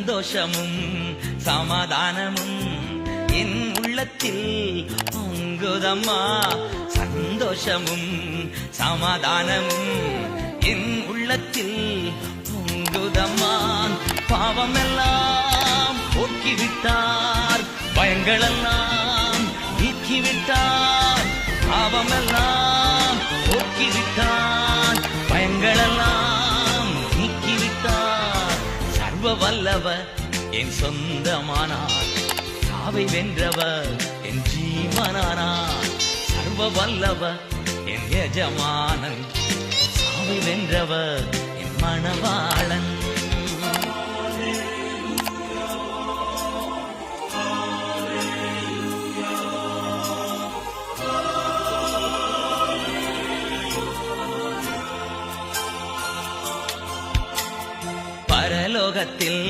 சந்தோஷமும் சமாதானமும் என் உள்ளத்தில் பொங்குதம்மா. சந்தோஷமும் சமாதானமும் என் உள்ளத்தில் பொங்குதம்மா. பாவமெல்லாம் போக்கிவிட்டார் பயங்களெல்லாம் நீக்கிவிட்டார். பாவமெல்லாம் போக்கிவிட்டார். சர்வ வல்லவர் என் சொந்தமானார். சாவை வென்றவர் என் ஜீவனானார். சர்வ வல்லவர் என் எஜமானன். சாவை வென்றவர் என் மணவாளன். பரலோகத்தில்